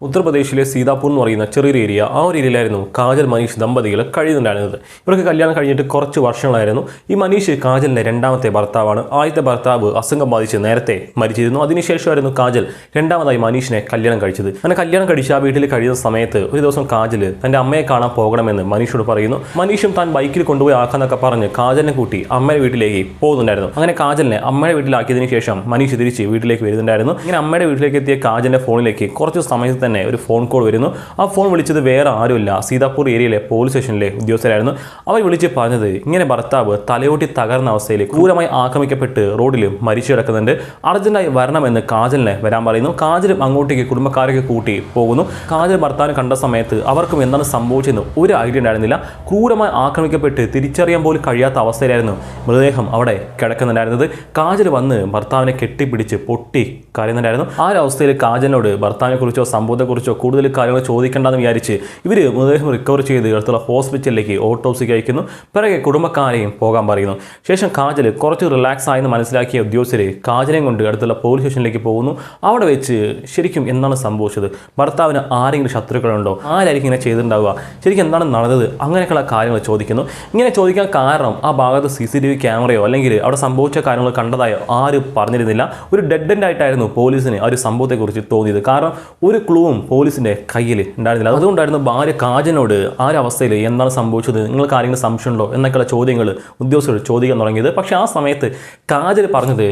ഉത്തർപ്രദേശിലെ സീതാപൂർ എന്ന് പറയുന്ന ചെറിയൊരു ഏരിയ ആ ഒരു ഏരിയയിലായിരുന്നു കാജൽ മനീഷ് ദമ്പതികൾ കഴിയുന്നുണ്ടായിരുന്നത് ഇവർക്ക് കല്യാണം കഴിഞ്ഞിട്ട് കുറച്ച് വർഷങ്ങളായിരുന്നു. ഈ മനീഷ് കാജലിന്റെ രണ്ടാമത്തെ ഭർത്താവാണ്. ആദ്യത്തെ ഭർത്താവ് അസുഖം ബാധിച്ച് നേരത്തെ മരിച്ചിരുന്നു. അതിനുശേഷമായിരുന്നു കാജൽ രണ്ടാമതായി മനീഷിനെ കല്യാണം കഴിച്ചത്. അങ്ങനെ കല്യാണം കഴിച്ച് ആ വീട്ടിൽ കഴിയുന്ന സമയത്ത് ഒരു ദിവസം കാജൽ തന്റെ അമ്മയെ കാണാൻ പോകണമെന്ന് മനീഷോട് പറയുന്നു. മനീഷും താൻ ബൈക്കിൽ കൊണ്ടുപോയി ആക്കാന്നൊക്കെ പറഞ്ഞ് കാജലിനെ കൂട്ടി അമ്മയുടെ വീട്ടിലേക്ക് പോകുന്നുണ്ടായിരുന്നു. അങ്ങനെ കാജലിനെ അമ്മയുടെ വീട്ടിലാക്കിയതിനു ശേഷം മനീഷ് തിരിച്ച് വീട്ടിലേക്ക് വരുന്നുണ്ടായിരുന്നു. ഇങ്ങനെ അമ്മയുടെ വീട്ടിലേക്ക് എത്തിയ കാജലിന്റെ ഫോണിലേക്ക് കുറച്ച് സമയത്ത് തന്നെ ഒരു ഫോൺ കോൾ വരുന്നു. ആ ഫോൺ വിളിച്ചത് വേറെ ആരുമില്ല. സീതാപൂർ ഏരിയയിലെ പോലീസ് സ്റ്റേഷനിലെ ഉദ്യോഗസ്ഥരായിരുന്നു. അവർ വിളിച്ച് പറഞ്ഞത് ഇങ്ങനെ ഭർത്താവ് തലയോട്ടി തകർന്ന അവസ്ഥയിൽ ക്രൂരമായി ആക്രമിക്കപ്പെട്ട് റോഡിൽ മരിച്ചു കിടക്കുന്നുണ്ട്. അർജന്റായി വരണമെന്ന് കാജലിനെ വരാൻ പറയുന്നു. കാജലും അങ്ങോട്ടേക്ക് കുടുംബക്കാരൊക്കെ കൂട്ടി പോകുന്നു. കാജൽ ഭർത്താവിനെ കണ്ട സമയത്ത് അവർക്കും എന്താണ് സംഭവിച്ചതെന്ന് ഒരു ഐഡിയ ഉണ്ടായിരുന്നില്ല. ക്രൂരമായി ആക്രമിക്കപ്പെട്ട് തിരിച്ചറിയാൻ പോലും കഴിയാത്ത അവസ്ഥയിലായിരുന്നു മൃതദേഹം അവിടെ കിടക്കുന്നുണ്ടായിരുന്നത്. കാജൽ വന്ന് ഭർത്താവിനെ കെട്ടിപ്പിടിച്ച് പൊട്ടി കരയുന്നുണ്ടായിരുന്നു. ആ ഒരു അവസ്ഥയിൽ കാജലിനോട് ഭർത്താവിനെ കുറിച്ചോ സംഭവത്തെക്കുറിച്ചോ കൂടുതൽ കാര്യങ്ങൾ ചോദിക്കേണ്ടെന്ന് വിചാരിച്ച് ഇവർ മൃതദേഹം റിക്കവർ ചെയ്ത് അടുത്തുള്ള ഹോസ്പിറ്റലിലേക്ക് ഓട്ടോപ്സിക്ക് അയക്കുന്നു. പിറകെ കുടുംബക്കാരെയും പോകാൻ പറയുന്നു. ശേഷം കാജൽ കുറച്ച് റിലാക്സ് ആയെന്ന് മനസ്സിലാക്കിയ ഉദ്യോഗസ്ഥർ കാജലിനെ കൊണ്ട് അടുത്തുള്ള പോലീസ് സ്റ്റേഷനിലേക്ക് പോകുന്നു. അവിടെ വെച്ച് ശരിക്കും എന്താണ് സംഭവിച്ചത്? ഭർത്താവിന് ആരെങ്കിലും ശത്രുക്കളുണ്ടോ? ആരായിരിക്കും ഇങ്ങനെ ചെയ്തിട്ടുണ്ടാവുക? ശരിക്കും എന്താണ് നടന്നത്? അങ്ങനെയൊക്കെയുള്ള കാര്യങ്ങൾ ചോദിക്കുന്നു. ഇങ്ങനെ ചോദിക്കാൻ കാരണം ആ ഭാഗത്ത് സി സി ടി വി ക്യാമറയോ അല്ലെങ്കിൽ അവിടെ സംഭവിച്ച കാര്യങ്ങൾ കണ്ടതായോ ആരും പറഞ്ഞിരുന്നില്ല. ഒരു ഡെഡ് എൻഡ് ആയിട്ടായിരുന്നു പോലീസിന് ആ ഒരു സംഭവത്തെക്കുറിച്ച് തോന്നിയത്. കാരണം ഒരു ക്ലൂവും പോലീസിന്റെ കയ്യിൽ ഉണ്ടായിരുന്നില്ല. അതുകൊണ്ടായിരുന്നു ഭാര്യ കാജനോട് ആ ഒരു എന്താണ് സംഭവിച്ചത്? നിങ്ങൾക്ക് ആരെങ്കിലും സംശയമുണ്ടോ? എന്നൊക്കെയുള്ള ചോദ്യങ്ങൾ ഉദ്യോഗസ്ഥരോട് ചോദിക്കാൻ തുടങ്ങിയത്. പക്ഷേ ആ സമയത്ത് കാജൽ പറഞ്ഞത്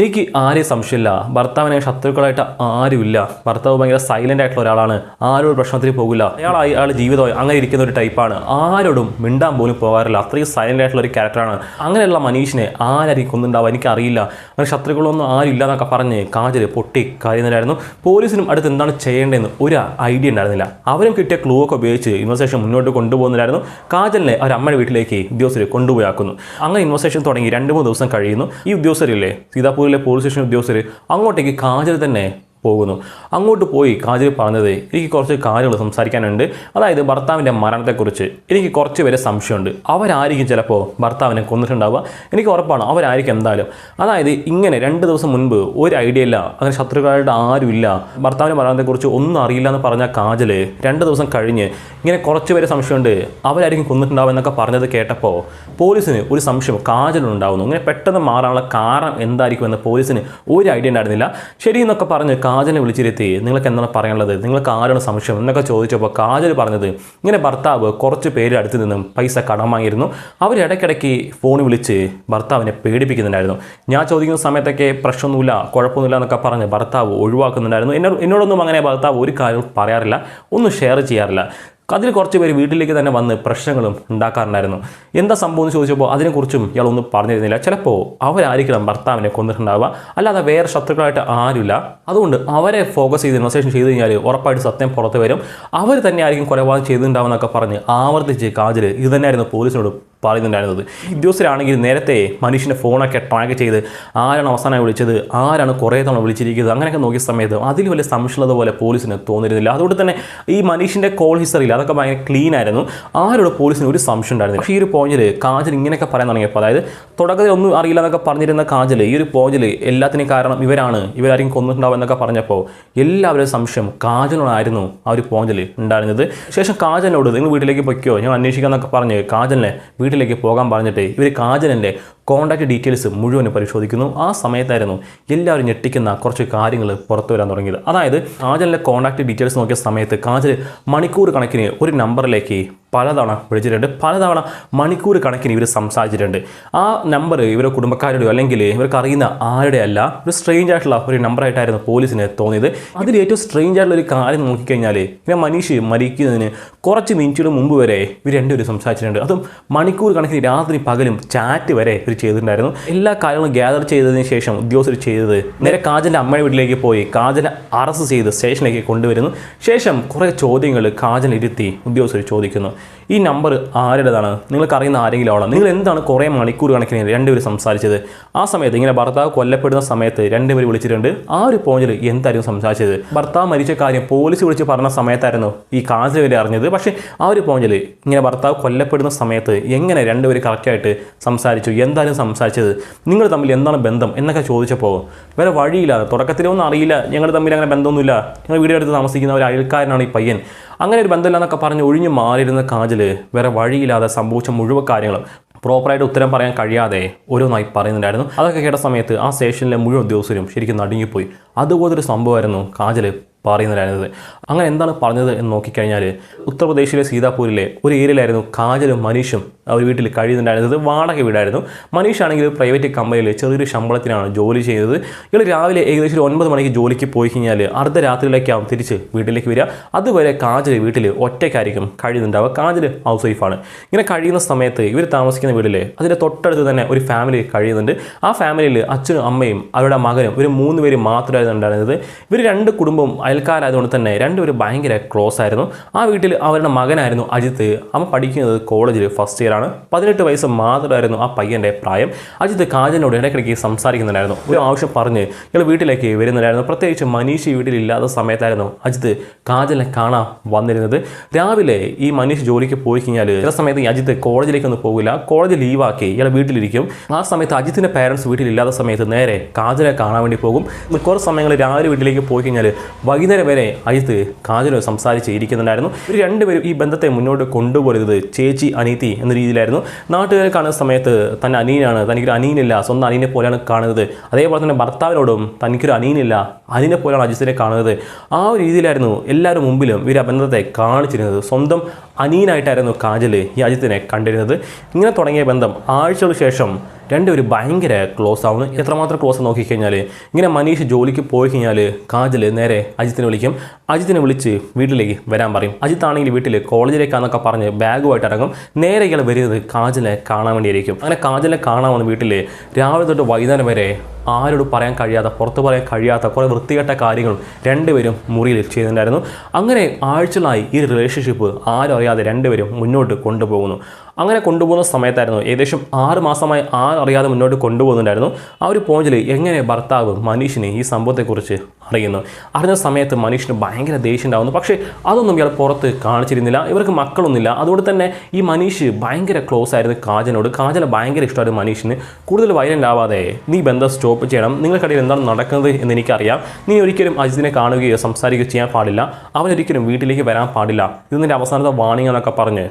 എനിക്ക് ആരെയും സംശയമില്ല. ഭർത്താവിനെ ശത്രുക്കളായിട്ട് ആരുമില്ല. ഭർത്താവ് ഭയങ്കര സൈലന്റ് ആയിട്ടുള്ള ഒരാളാണ്. ആരോടും പ്രശ്നത്തിൽ പോകില്ല. അയാൾ അയാൾ ജീവിതമായി അങ്ങനെ ഇരിക്കുന്ന ഒരു ടൈപ്പാണ് ആരോടും മിണ്ടാൻ പോലും പോകാറില്ല. അത്രയും സൈലന്റ് ആയിട്ടുള്ള ഒരു ക്യാരക്ടറാണ് അങ്ങനെയുള്ള മനീഷിനെ ആരായിരിക്കും കൊന്നുണ്ടാവുക എനിക്കറിയില്ല. അങ്ങനെ ശത്രുക്കളൊന്നും ആരും ഇല്ല എന്നൊക്കെ പറഞ്ഞ് കാജൽ പൊട്ടി കാര്യന്നില്ലായിരുന്നു പോലീസിനും അടുത്ത് എന്താണ് ചെയ്യേണ്ടതെന്ന് ഒരു ഐഡിയ ഉണ്ടായിരുന്നില്ല. അവരും കിട്ടിയ ക്ലൂ ഒക്കെ ഉപയോഗിച്ച് ഇൻവെസ്റ്റേഷൻ മുന്നോട്ട് കൊണ്ടുപോകുന്നില്ലായിരുന്നു കാജലിനെ അവർ അമ്മയുടെ വീട്ടിലേക്ക് ഉദ്യോഗസ്ഥർ കൊണ്ടുപോയാക്കുന്നു. അങ്ങനെ ഇൻവെസ്റ്റേഷൻ തുടങ്ങി രണ്ട് മൂന്ന് ദിവസം കഴിയുന്നു. ഈ ഉദ്യോഗസ്ഥരില്ലേ? സീതാപൂരിലെ പോലീസ് സ്റ്റേഷൻ ഉദ്യോഗസ്ഥർ അങ്ങോട്ടേക്ക് കാജൽ തന്നെ പോകുന്നു. അങ്ങോട്ട് പോയി കാജൽ പറഞ്ഞത് എനിക്ക് കുറച്ച് കാര്യങ്ങൾ സംസാരിക്കാനുണ്ട്. അതായത് ഭർത്താവിന്റെ മരണത്തെക്കുറിച്ച് എനിക്ക് കുറച്ച് പേരെ സംശയമുണ്ട്. അവരായിരിക്കും ചിലപ്പോൾ ഭർത്താവിനെ കൊന്നിട്ടുണ്ടാവുക. എനിക്ക് ഉറപ്പാണ് അവരായിരിക്കും എന്തായാലും. അതായത് ഇങ്ങനെ രണ്ട് ദിവസം മുൻപ് ഒരു ഐഡിയ ഇല്ല. അങ്ങനെ ശത്രുക്കളുടെ ആരുമില്ല ഭർത്താവിന്റെ മരണത്തെക്കുറിച്ച് ഒന്നും അറിയില്ല എന്ന് പറഞ്ഞ കാജൽ രണ്ട് ദിവസം കഴിഞ്ഞ് ഇങ്ങനെ കുറച്ച് പേരെ സംശയമുണ്ട്. അവരായിരിക്കും കൊന്നിട്ടുണ്ടാവുക എന്നൊക്കെ പറഞ്ഞത് കേട്ടപ്പോൾ പോലീസിന് ഒരു സംശയം കാജലുണ്ടാവുന്നു ഇങ്ങനെ പെട്ടെന്ന് മാറാനുള്ള കാരണം എന്തായിരിക്കും എന്ന് പോലീസിന് ഒരു ഐഡിയ ഉണ്ടായിരുന്നില്ല. ശരി എന്നൊക്കെ പറഞ്ഞ് കാജലിനെ വിളിച്ചിരുത്തി നിങ്ങൾക്ക് എന്താണ് പറയാനുള്ളത്? നിങ്ങൾക്ക് ആരാണ് സംശയം? എന്നൊക്കെ ചോദിച്ചപ്പോൾ കാജൽ പറഞ്ഞത് ഇങ്ങനെ ഭർത്താവ് കുറച്ച് പേര് അടുത്ത് നിന്നും പൈസ കടം വാങ്ങിയിരുന്നു അവർ ഇടയ്ക്കിടയ്ക്ക് ഫോൺ വിളിച്ച് ഭർത്താവിനെ പേടിപ്പിക്കുന്നുണ്ടായിരുന്നു. ഞാൻ ചോദിക്കുന്ന സമയത്തൊക്കെ പ്രശ്നമൊന്നുമില്ല കുഴപ്പമൊന്നുമില്ല എന്നൊക്കെ പറഞ്ഞ് ഭർത്താവ് ഒഴിവാക്കുന്നുണ്ടായിരുന്നു. എന്നോട് എന്നോടൊന്നും അങ്ങനെ ഭർത്താവ് ഒരു കാര്യവും പറയാറില്ല ഒന്നും ഷെയർ ചെയ്യാറില്ല. അതിൽ കുറച്ച് പേര് വീട്ടിലേക്ക് തന്നെ വന്ന് പ്രശ്നങ്ങളും ഉണ്ടാക്കാറുണ്ടായിരുന്നു. എന്താ സംഭവം എന്ന് ചോദിച്ചപ്പോൾ അതിനെക്കുറിച്ചും ഇയാളൊന്നും പറഞ്ഞിരുന്നില്ല. ചിലപ്പോൾ അവരായിരിക്കണം ഭർത്താവിനെ കൊന്നിട്ടുണ്ടാവുക. അല്ലാതെ വേറെ ശത്രുക്കളായിട്ട് ആരുമില്ല. അതുകൊണ്ട് അവരെ ഫോക്കസ് ചെയ്ത് ഇൻവെസ്റ്റേഷൻ ചെയ്ത് കഴിഞ്ഞാൽ ഉറപ്പായിട്ട് സത്യം പുറത്ത് വരും. അവർ തന്നെ ആയിരിക്കും കൊലപാതകം ചെയ്തിട്ടുണ്ടാവുമെന്നൊക്കെ പറഞ്ഞ് ആവർത്തിച്ച് കാജൽ ഇത് തന്നെയായിരുന്നു പോലീസിനോട് പറയുന്നുണ്ടായിരുന്നത് ഉദ്യോഗസ്ഥരാണെങ്കിൽ നേരത്തെ മനുഷ്യന്റെ ഫോണൊക്കെ ട്രാക്ക് ചെയ്ത് ആരാണ് അവസാനമായി വിളിച്ചത് ആരാണ് കുറേ തവണ വിളിച്ചിരിക്കുന്നത് അങ്ങനെയൊക്കെ നോക്കിയ സമയത്ത് അതിൽ വലിയ സംശയമുള്ളത് പോലെ പോലീസിന് തോന്നിയിരുന്നില്ല. അതുകൊണ്ട് തന്നെ ഈ മനുഷ്യന്റെ കോൾ ഹിസ്റ്ററിയിൽ അതൊക്കെ ഭയങ്കര ക്ലീൻ ആയിരുന്നു. ആരോട് പോലീസിന് ഒരു സംശയം ഉണ്ടായിരുന്നില്ല. ഈ ഒരു പോയിന്റിൽ കാജൽ ഇങ്ങനെയൊക്കെ പറയാൻ തുടങ്ങിയപ്പോൾ അതായത് തുടക്കത്തിൽ ഒന്നും അറിയില്ല എന്നൊക്കെ പറഞ്ഞിരുന്ന കാജൽ ഈ ഒരു പോയിന്റിൽ എല്ലാത്തിനും കാരണം ഇവരാണ് ഇവരാരെയും കൊന്നിട്ടുണ്ടാവും എന്നൊക്കെ പറഞ്ഞപ്പോൾ എല്ലാവരും സംശയം കാജലിനോടായിരുന്നു ആ ഒരു പോയിന്റിൽ ഉണ്ടായിരുന്നത്. ശേഷം കാജലിനോട് നിങ്ങൾ വീട്ടിലേക്ക് പൊയ്ക്കോ ഞാൻ അന്വേഷിക്കാം എന്നൊക്കെ പറഞ്ഞ് കാജലിനെ വീട്ടിലേക്ക് പോകാൻ പറഞ്ഞിട്ട് ഇവർ കാജലിന്റെ കോൺടാക്ട് ഡീറ്റെയിൽസ് മുഴുവനും പരിശോധിക്കുന്നു. ആ സമയത്തായിരുന്നു എല്ലാവരും ഞെട്ടിക്കുന്ന കുറച്ച് കാര്യങ്ങൾ പുറത്തു വരാൻ തുടങ്ങിയത്. അതായത് കാജലിന്റെ കോണ്ടാക്ട് ഡീറ്റെയിൽസ് നോക്കിയ സമയത്ത് കാജൽ മണിക്കൂർ കണക്കിന് ഒരു നമ്പറിലേക്ക് പലതവണ വിളിച്ചിട്ടുണ്ട്. പലതവണ മണിക്കൂർ കണക്കിന് ഇവർ സംസാരിച്ചിട്ടുണ്ട്. ആ നമ്പർ ഇവരുടെ കുടുംബക്കാരുടെയോ അല്ലെങ്കിൽ ഇവർക്ക് അറിയുന്ന ആരുടെ അല്ല ഒരു സ്ട്രേഞ്ച് ആയിട്ടുള്ള ഒരു നമ്പറായിട്ടായിരുന്നു പോലീസിന് തോന്നിയത്. അതിൽ ഏറ്റവും സ്ട്രേഞ്ച് ആയിട്ടുള്ള ഒരു കാര്യം നോക്കിക്കഴിഞ്ഞാൽ ഇങ്ങനെ മനീഷ് മരിക്കുന്നതിന് കുറച്ച് മിനിറ്റുകൾ മുമ്പ് വരെ ഇവർ രണ്ടുപേരും സംസാരിച്ചിട്ടുണ്ട്. അതും മണിക്കൂർ കണക്കിന് രാത്രി പകലും ചാറ്റ് വരെ ഇവർ ചെയ്തിട്ടുണ്ടായിരുന്നു. എല്ലാ കാര്യങ്ങളും ഗ്യാദർ ചെയ്തതിന് ശേഷം ഉദ്യോഗസ്ഥർ ചെയ്തത് നേരെ കാജലിന്റെ അമ്മയുടെ വീട്ടിലേക്ക് പോയി. കാജലെ അറസ്റ്റ് ചെയ്ത് സ്റ്റേഷനിലേക്ക് കൊണ്ടുവരുന്നു. ശേഷം കുറേ ചോദ്യങ്ങൾ കാജൻ ഇരുത്തി ഉദ്യോഗസ്ഥർ ചോദിക്കുന്നു. ഈ നമ്പർ ആരുടേതാണ്? നിങ്ങൾക്ക് അറിയുന്ന ആരെങ്കിലും ആവണം. നിങ്ങൾ എന്താണ് കുറേ മണിക്കൂർ കണക്കിന് രണ്ടുപേർ സംസാരിച്ചത്? ആ സമയത്ത് ഇങ്ങനെ ഭർത്താവ് കൊല്ലപ്പെടുന്ന സമയത്ത് രണ്ടുപേർ വിളിച്ചിട്ടുണ്ട്. ആ ഒരു പോയിന്റിൽ എന്തായിരുന്നു സംസാരിച്ചത്? ഭർത്താവ് മരിച്ച കാര്യം പോലീസ് വിളിച്ച് പറഞ്ഞ സമയത്തായിരുന്നു ഈ കാസിൽ വരെ അറിഞ്ഞത്. പക്ഷേ ആ ഒരു പോയിന്റിൽ ഇങ്ങനെ ഭർത്താവ് കൊല്ലപ്പെടുന്ന സമയത്ത് എങ്ങനെ രണ്ടുപേർ കറക്റ്റായിട്ട് സംസാരിച്ചു? എന്തായാലും സംസാരിച്ചത്? നിങ്ങൾ തമ്മിൽ എന്താണ് ബന്ധം? എന്നൊക്കെ ചോദിച്ചപ്പോൾ വേറെ വഴിയില്ല തുടക്കത്തിലൊന്നും അറിയില്ല. ഞങ്ങൾ തമ്മിൽ അങ്ങനെ ബന്ധമൊന്നുമില്ല. ഞങ്ങൾ വീടിനടുത്ത് താമസിക്കുന്ന ഒരു അയൽക്കാരനാണ് ഈ പയ്യൻ. അങ്ങനെ ഒരു ബന്ധമില്ലെന്നൊക്കെ പറഞ്ഞ് ഒഴിഞ്ഞു മാറിയിരുന്ന കാജൽ വേറെ വഴിയില്ലാതെ സംഭവിച്ച മുഴുവൻ കാര്യങ്ങളും പ്രോപ്പറായിട്ട് ഉത്തരം പറയാൻ കഴിയാതെ ഓരോന്നായി പറയുന്നുണ്ടായിരുന്നു. അതൊക്കെ കേട്ട സമയത്ത് ആ സ്റ്റേഷനിലെ മുഴുവൻ ഉദ്യോഗസ്ഥരും ശരിക്കും നടുങ്ങിപ്പോയി. അതുപോലൊരു സംഭവമായിരുന്നു കാജൽ പറയുന്നുണ്ടായിരുന്നത് അങ്ങനെ എന്താണ് പറഞ്ഞത് എന്ന് നോക്കിക്കഴിഞ്ഞാൽ ഉത്തർപ്രദേശിലെ സീതാപൂരിലെ ഒരു ഏരിയയിലായിരുന്നു കാജലും മനീഷും അവർ വീട്ടിൽ കഴിയുന്നുണ്ടായിരുന്നത്. വാടക വീടായിരുന്നു. മനീഷ് ആണെങ്കിൽ പ്രൈവറ്റ് കമ്പനിയിൽ ചെറിയൊരു ശമ്പളത്തിനാണ് ജോലി ചെയ്തത്. ഇയാൾ രാവിലെ ഏകദേശം ഒരു ഒൻപത് മണിക്ക് ജോലിക്ക് പോയി കഴിഞ്ഞാൽ അർദ്ധരാത്രിയിലേക്കാവും തിരിച്ച് വീട്ടിലേക്ക് വരിക. അതുവരെ കാജൽ വീട്ടിൽ ഒറ്റയ്ക്കായിരിക്കും കഴിയുന്നുണ്ടാവുക. കാജൽ ഹൗസ് വൈഫാണ് ഇങ്ങനെ കഴിയുന്ന സമയത്ത് ഇവർ താമസിക്കുന്ന വീട്ടിൽ അതിന്റെ തൊട്ടടുത്ത് തന്നെ ഒരു ഫാമിലി കഴിയുന്നുണ്ട്. ആ ഫാമിലിയിൽ അച്ഛനും അമ്മയും അവരുടെ മകനും ഒരു മൂന്ന് പേര് മാത്രമായിരുന്നു ഉണ്ടായിരുന്നത്. ഇവർ രണ്ട് കുടുംബവും അയൽക്കാരായതുകൊണ്ട് തന്നെ രണ്ടുപേരും ഭയങ്കര ക്ലോസ് ആയിരുന്നു. ആ വീട്ടിൽ അവരുടെ മകനായിരുന്നു അജിത്ത്. അവൻ പഠിക്കുന്നത് കോളേജിൽ ഫസ്റ്റ് ഇയർ ആണ്. പതിനെട്ട് വയസ്സ് മാത്രമായിരുന്നു ആ പയ്യന്റെ പ്രായം. അജിത്ത് കാജലിനോട് ഇടയ്ക്കിടയ്ക്ക് സംസാരിക്കുന്നുണ്ടായിരുന്നു. ഒരു ആവശ്യം പറഞ്ഞ് ഇയാൾ വീട്ടിലേക്ക് വരുന്നുണ്ടായിരുന്നു. പ്രത്യേകിച്ച് മനീഷ് വീട്ടിലില്ലാത്ത സമയത്തായിരുന്നു അജിത്ത് കാജലിനെ കാണാൻ വന്നിരുന്നത്. രാവിലെ ഈ മനീഷ് ജോലിക്ക് പോയി കഴിഞ്ഞാൽ ചില സമയത്ത് ഈ അജിത്ത് കോളേജിലേക്കൊന്നും പോകില്ല. കോളേജ് ലീവാക്കി ഇയാൾ വീട്ടിലിരിക്കും. ആ സമയത്ത് അജിത്തിന്റെ പേരൻസ് വീട്ടിലില്ലാത്ത സമയത്ത് നേരെ കാജലെ കാണാൻ വേണ്ടി പോകും. കുറേ സമയങ്ങളിൽ രാവിലെ വീട്ടിലേക്ക് പോയി കഴിഞ്ഞാൽ വൈകുന്നേരം വരെ അജിത്ത് കാജലോ സംസാരിച്ച് ഇരിക്കുന്നുണ്ടായിരുന്നു. ഇവർ രണ്ടുപേരും ഈ ബന്ധത്തെ മുന്നോട്ട് കൊണ്ടുപോരുന്നത് ചേച്ചി അനീതി എന്ന രീതിയിലായിരുന്നു. നാട്ടുകാരെ കാണുന്ന സമയത്ത് തന്നെ അനീനാണ് തനിക്കൊരു അനീനില്ല സ്വന്തം അനീനെ പോലെയാണ് കാണുന്നത്. അതേപോലെ തന്നെ ഭർത്താവിനോടും തനിക്കൊരു അനീനില്ല അനീനെ പോലെയാണ് അജിത്തിനെ കാണുന്നത്. ആ ഒരു രീതിയിലായിരുന്നു എല്ലാവരും മുമ്പിലും ഇവർ ആ ബന്ധത്തെ കാണിച്ചിരുന്നത്. സ്വന്തം അനീനായിട്ടായിരുന്നു കാജൽ ഈ അജിത്തിനെ കണ്ടിരുന്നത്. ഇങ്ങനെ തുടങ്ങിയ ബന്ധം ആഴ്ചകൾക്ക് ശേഷം രണ്ടുപേരും ഭയങ്കര ക്ലോസ് ആവുന്നു. എത്രമാത്രം ക്ലോസ് നോക്കിക്കഴിഞ്ഞാൽ ഇങ്ങനെ മനീഷ് ജോലിക്ക് പോയി കഴിഞ്ഞാൽ കാജൽ നേരെ അജിത്തിനെ വിളിക്കും. അജിത്തിനെ വിളിച്ച് വീട്ടിലേക്ക് വരാൻ പറയും. അജിത്ത് ആണെങ്കിൽ വീട്ടിൽ കോളേജിലേക്കാന്നൊക്കെ പറഞ്ഞ് ബാഗുമായിട്ട് ഇറങ്ങും. നേരെ ഇയാൾ വരുന്നത് കാജലിനെ കാണാൻ വേണ്ടിയായിരിക്കും. അങ്ങനെ കാജലിനെ കാണാൻ വന്ന് വീട്ടിൽ രാവിലെ തൊട്ട് വൈകുന്നേരം വരെ ആരോട് പറയാൻ കഴിയാത്ത പുറത്ത് പറയാൻ കഴിയാത്ത കുറേ വൃത്തികെട്ട കാര്യങ്ങളും രണ്ടുപേരും മുറിയിൽ ചെയ്യുന്നുണ്ടായിരുന്നു അങ്ങനെ ആഴ്ചകളായി ഈ റിലേഷൻഷിപ്പ് ആരും അറിയാതെ രണ്ടുപേരും മുന്നോട്ട് കൊണ്ടുപോകുന്നു. അങ്ങനെ കൊണ്ടുപോകുന്ന സമയത്തായിരുന്നു. ഏകദേശം ആറ് മാസമായി അറിയാതെ മുന്നോട്ട് കൊണ്ടുപോകുന്നുണ്ടായിരുന്നു. ആ ഒരു പോയിന്റിൽ എങ്ങനെ ഭർത്താവ് മനീഷിനെ ഈ സംഭവത്തെക്കുറിച്ച് അറിയുന്നു? അറിഞ്ഞ സമയത്ത് മനീഷിന് ഭയങ്കര ദേഷ്യം ഉണ്ടാകുന്നു പക്ഷേ അതൊന്നും ഇയാൾ പുറത്ത് കാണിച്ചിരുന്നില്ല. ഇവർക്ക് മക്കളൊന്നുമില്ല. അതുകൊണ്ട് തന്നെ ഈ മനീഷ് ഭയങ്കര ക്ലോസ് ആയിരുന്നു കാജനോട്. കാജല ഭയങ്കര ഇഷ്ടമായിരുന്നു മനീഷിന്. കൂടുതൽ വയലന്റ് ആവാതെ നീ ബന്ധം സ്റ്റോപ്പ് ചെയ്യണം. നിങ്ങൾക്കിടയിൽ എന്താണ് നടക്കുന്നത് എന്ന് എനിക്കറിയാം. നീ ഒരിക്കലും അജിത്തിനെ കാണുകയോ സംസാരിക്കുകയോ ചെയ്യാൻ പാടില്ല. അവനൊരിക്കലും വീട്ടിലേക്ക് വരാൻ പാടില്ല. ഇത് നിന്റെ അവസാനത്തെ വാണിംഗ് എന്നൊക്കെ പറഞ്ഞ്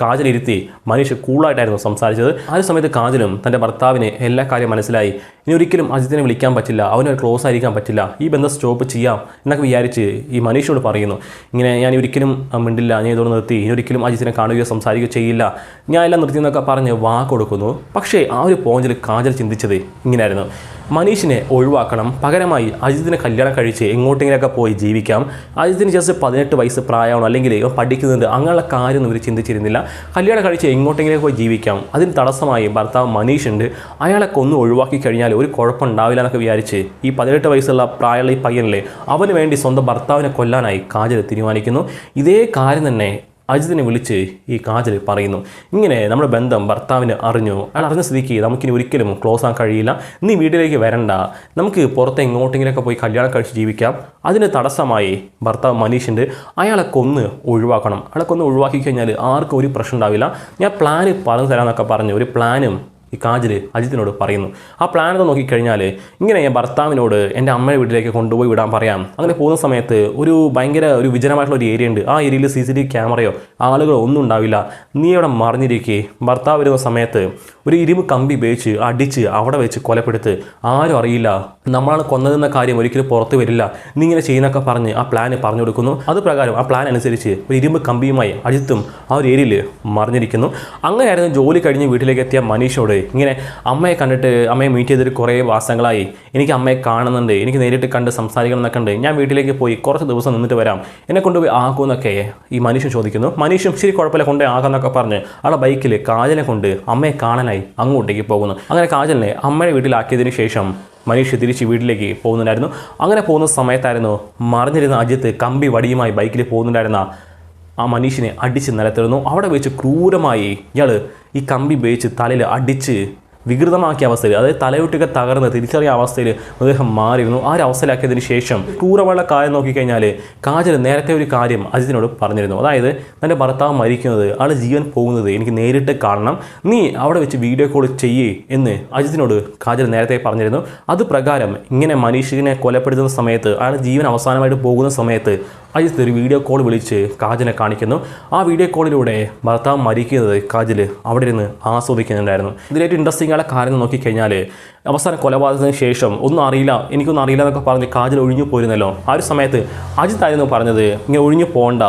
കാജലിരുത്തി മനീഷ് കൂളായിട്ടായിരുന്നു സംസാരിച്ചത്. ആ ഒരു സമയത്ത് കാജലും തന്റെ ഭർത്താവിനെ എല്ലാ കാര്യം മനസ്സിലായി. ഇനി ഒരിക്കലും അജിത്തിനെ വിളിക്കാൻ പറ്റില്ല. അവന് ക്ലോസ് ആയിരിക്കാൻ പറ്റില്ല. ഈ ബന്ധം സ്റ്റോപ്പ് ചെയ്യാം എന്നൊക്കെ വിചാരിച്ച് ഈ മനീഷിനോട് പറയുന്നു. ഇങ്ങനെ ഞാൻ ഒരിക്കലും മിണ്ടില്ല. ഞാൻ ഇതോട് നിർത്തി. ഇനി ഒരിക്കലും അജിത്തിനെ കാണുകയോ സംസാരിക്കുകയോ ചെയ്യില്ല. ഞാൻ എല്ലാം നിർത്തി എന്നൊക്കെ പറഞ്ഞ് വാക്ക് കൊടുക്കുന്നു. പക്ഷേ ആ ഒരു പോയിന്റിൽ കാജൽ ചിന്തിച്ചത് ഇങ്ങനെയായിരുന്നു. മനീഷിനെ ഒഴിവാക്കണം. പകരമായി അജിത്തിനെ കല്യാണം കഴിച്ച് എങ്ങോട്ടെങ്കിലൊക്കെ പോയി ജീവിക്കാം. അജിത്തിന് ജസ്റ്റ് പതിനെട്ട് വയസ്സ് പ്രായമാണോ? അല്ലെങ്കിൽ പഠിക്കുന്നുണ്ട് അങ്ങനെയുള്ള കാര്യമൊന്നും ഇവർ ചിന്തിച്ചിരുന്നില്ല. കല്യാണം കഴിച്ച് എങ്ങോട്ടെങ്കിലും പോയി ജീവിക്കാം. അതിന് തടസ്സമായി ഭർത്താവ് മനീഷ് ഉണ്ട് അയാളെ കൊന്നു ഒഴിവാക്കി കഴിഞ്ഞാൽ ഒരു കുഴപ്പമുണ്ടാവില്ല എന്നൊക്കെ വിചാരിച്ച് ഈ പതിനെട്ട് വയസ്സുള്ള പ്രായമുള്ള ഈ പയ്യനല്ലേ അവന് വേണ്ടി സ്വന്തം ഭർത്താവിനെ കൊല്ലാനായി കാജൽ തീരുമാനിക്കുന്നു. ഇതേ കാര്യം തന്നെ അജിത്തിനെ വിളിച്ച് ഈ കാജൽ പറയുന്നു ഇങ്ങനെ നമ്മുടെ ബന്ധം ഭർത്താവിന് അറിഞ്ഞു. അയാൾ അറിഞ്ഞ സ്ഥിതിക്ക് നമുക്കിനി ഒരിക്കലും ക്ലോസ് ആകാൻ കഴിയില്ല. നീ വീട്ടിലേക്ക് വരണ്ട. നമുക്ക് പുറത്ത് എങ്ങോട്ടെങ്കിലൊക്കെ പോയി കല്യാണം കഴിച്ച് ജീവിക്കാം. അതിന് തടസ്സമായി ഭർത്താവ് മനീഷിന്റെ അയാളെ കൊന്ന് ഒഴിവാക്കണം. അയാളെ കൊന്ന് ഒഴിവാക്കി കഴിഞ്ഞാൽ ആർക്കും ഒരു പ്രശ്നം ഉണ്ടാവില്ല. ഞാൻ പ്ലാന് പറഞ്ഞു തരാമെന്നൊക്കെ പറഞ്ഞു. ഒരു പ്ലാനും ഈ കാജൽ അജിത്തിനോട് പറയുന്നു. ആ പ്ലാനൊക്കെ നോക്കിക്കഴിഞ്ഞാൽ ഇങ്ങനെ ഞാൻ ഭർത്താവിനോട് എന്റെ അമ്മയുടെ വീട്ടിലേക്ക് കൊണ്ടുപോയി വിടാൻ പറയാം. അങ്ങനെ പോകുന്ന സമയത്ത് ഒരു ഭയങ്കര ഒരു വിജനമായിട്ടുള്ള ഒരു ഏരിയ ഉണ്ട്. ആ ഏരിയയിൽ സി സി ടി വി ക്യാമറയോ ആളുകളോ ഒന്നും ഉണ്ടാവില്ല. നീ അവിടെ മറിഞ്ഞിരിക്കെ. ഭർത്താവ് വരുന്ന സമയത്ത് ഒരു ഇരുമ്പ് കമ്പി ഉപയോഗിച്ച് അടിച്ച് അവിടെ വെച്ച് കൊലപ്പെടുത്ത്. ആരും അറിയില്ല. നമ്മളാണ് കൊന്നതെന്ന കാര്യം ഒരിക്കലും പുറത്ത് വരില്ല. നീ ഇങ്ങനെ ചെയ്യുന്നൊക്കെ പറഞ്ഞ് ആ പ്ലാൻ പറഞ്ഞു കൊടുക്കുന്നു. അത് പ്രകാരം ആ പ്ലാൻ അനുസരിച്ച് ഒരു ഇരുമ്പ് കമ്പിയുമായി അജിത്തും ആ ഒരു ഏരിയയിൽ മറിഞ്ഞിരിക്കുന്നു. അങ്ങനെയായിരുന്നു ജോലി കഴിഞ്ഞ് വീട്ടിലേക്ക് എത്തിയ മനീഷോട് ഇങ്ങനെ അമ്മയെ കണ്ടിട്ട് അമ്മയെ മീറ്റ് ചെയ്തിട്ട് കുറേ മാസങ്ങളായി. എനിക്ക് അമ്മയെ കാണുന്നുണ്ട്. എനിക്ക് നേരിട്ട് കണ്ട് സംസാരിക്കണം എന്നൊക്കെ ഉണ്ട്. ഞാൻ വീട്ടിലേക്ക് പോയി കുറച്ച് ദിവസം നിന്നിട്ട് വരാം. എന്നെ കൊണ്ടുപോയി ആക്കുമെന്നൊക്കെ ഈ മനുഷ്യൻ ചോദിക്കുന്നു. മനുഷ്യൻ ശരി കുഴപ്പമില്ല കൊണ്ടുപോയി ആകാന്നൊക്കെ പറഞ്ഞ് ആളെ ബൈക്കിൽ കാജലിനെ കൊണ്ട് അമ്മയെ കാണാനായി അങ്ങോട്ടേക്ക് പോകുന്നു. അങ്ങനെ കാജലിനെ അമ്മയുടെ വീട്ടിലാക്കിയതിന് ശേഷം മനീഷ് തിരിച്ച് വീട്ടിലേക്ക് പോകുന്നുണ്ടായിരുന്നു. അങ്ങനെ പോകുന്ന സമയത്തായിരുന്നു മറിഞ്ഞിരുന്ന അജിത്ത് കമ്പി വടിയുമായി ബൈക്കിൽ പോകുന്നുണ്ടായിരുന്ന ആ മനുഷ്യനെ അടിച്ച് നിലത്തിടുന്നു. അവിടെ വെച്ച് ക്രൂരമായി ഇയാൾ ഈ കമ്പി ഉപയോഗിച്ച് തലയിൽ അടിച്ച് വികൃതമാക്കിയ അവസ്ഥയിൽ അതായത് തലയൊട്ടൊക്കെ തകർന്ന് തിരിച്ചറിയ അവസ്ഥയിൽ അദ്ദേഹം മാറിയിരുന്നു ആ ഒരു അവസ്ഥയിലാക്കിയതിന് ശേഷം ക്രൂരമുള്ള കാര്യം നോക്കിക്കഴിഞ്ഞാൽ കാജൽ നേരത്തെ ഒരു കാര്യം അജിത്തിനോട് പറഞ്ഞിരുന്നു. അതായത് തന്റെ ഭർത്താവ് മരിക്കുന്നത് ആൾ ജീവൻ പോകുന്നത് എനിക്ക് നേരിട്ട് കാണണം. നീ അവിടെ വെച്ച് വീഡിയോ കോൾ ചെയ്യേ എന്ന് അജിത്തിനോട് കാജൽ നേരത്തെ പറഞ്ഞിരുന്നു. അത് പ്രകാരം ഇങ്ങനെ മനീഷിനെ കൊലപ്പെടുത്തുന്ന സമയത്ത് അയാൾ ജീവൻ അവസാനമായിട്ട് പോകുന്ന സമയത്ത് അജിത്ത് ഒരു വീഡിയോ കോൾ വിളിച്ച് കാജലിനെ കാണിക്കുന്നു. ആ വീഡിയോ കോളിലൂടെ ഭർത്താവ് മരിക്കുന്നത് കാജൽ അവിടെ നിന്ന് ആസ്വദിക്കുന്നുണ്ടായിരുന്നു. ഇതിലേറ്റവും ഇൻട്രസ്റ്റിംഗ് ആയ കാര്യം നോക്കിക്കഴിഞ്ഞാൽ അവസാന കൊലപാതകത്തിന് ശേഷം ഒന്നും അറിയില്ല എനിക്കൊന്നും അറിയില്ല എന്നൊക്കെ പറഞ്ഞ് കാജൽ ഒഴിഞ്ഞു പോയിരുന്നല്ലോ. ആ ഒരു സമയത്ത് അജിത് ആയിരുന്നു പറഞ്ഞത് ഇങ്ങനെ ഒഴിഞ്ഞു പോകണ്ട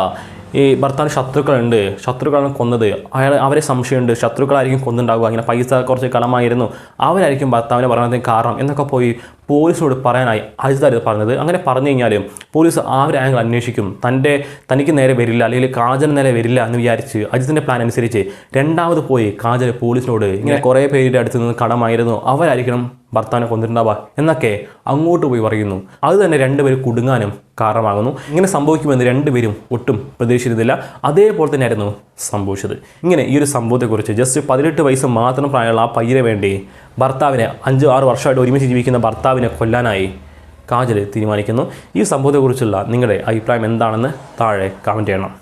ഈ ഭർത്താവിന് ശത്രുക്കളുണ്ട്. ശത്രുക്കളാണ് കൊന്നത്. അയാൾ അവരെ സംശയമുണ്ട്. ശത്രുക്കളായിരിക്കും കൊന്നുണ്ടാവുക. ഇങ്ങനെ പൈസ കുറച്ച് കടമായിരുന്നു അവരായിരിക്കും ഭർത്താവിനെ പറയുന്നതിന് കാരണം എന്നൊക്കെ പോയി പോലീസിനോട് പറയാനായി അജിതാര് പറഞ്ഞത്. അങ്ങനെ പറഞ്ഞു കഴിഞ്ഞാൽ പോലീസ് ആ ഒരു ആംഗിൾ അന്വേഷിക്കും. തന്റെ തനിക്ക് നേരെ വരില്ല അല്ലെങ്കിൽ കാജന് നേരെ വരില്ല എന്ന് വിചാരിച്ച് അജിത്തിന്റെ പ്ലാൻ അനുസരിച്ച് രണ്ടാമത് പോയി കാജൽ പോലീസിനോട് ഇങ്ങനെ കുറേ പേരുടെ അടുത്ത് നിന്ന് കടമായിരുന്നു. അവരായിരിക്കണം ഭർത്താവിനെ കൊന്നിട്ടുണ്ടാവുക എന്നൊക്കെ അങ്ങോട്ട് പോയി പറയുന്നു. അത് തന്നെ രണ്ടുപേരും കുടുങ്ങാനും കാരണമാകുന്നു. ഇങ്ങനെ സംഭവിക്കുമെന്ന് രണ്ടുപേരും ഒട്ടും പ്രതീക്ഷിച്ചിരുന്നില്ല. അതേപോലെ തന്നെയായിരുന്നു സംഭവിച്ചത്. ഇങ്ങനെ ഈ ഒരു സംഭവത്തെക്കുറിച്ച് ജസ്റ്റ് പതിനെട്ട് വയസ്സ് മാത്രം പ്രായമുള്ള ആ പയ്യനെ വേണ്ടി ഭർത്താവിനെ അഞ്ച് ആറ് വർഷമായിട്ട് ഒരുമിച്ച് ജീവിക്കുന്ന ഭർത്താവിനെ കൊല്ലാനായി കാജൽ തീരുമാനിക്കുന്നു. ഈ സംഭവത്തെക്കുറിച്ചുള്ള നിങ്ങളുടെ അഭിപ്രായം എന്താണെന്ന് താഴെ കമന്റ് ചെയ്യണം.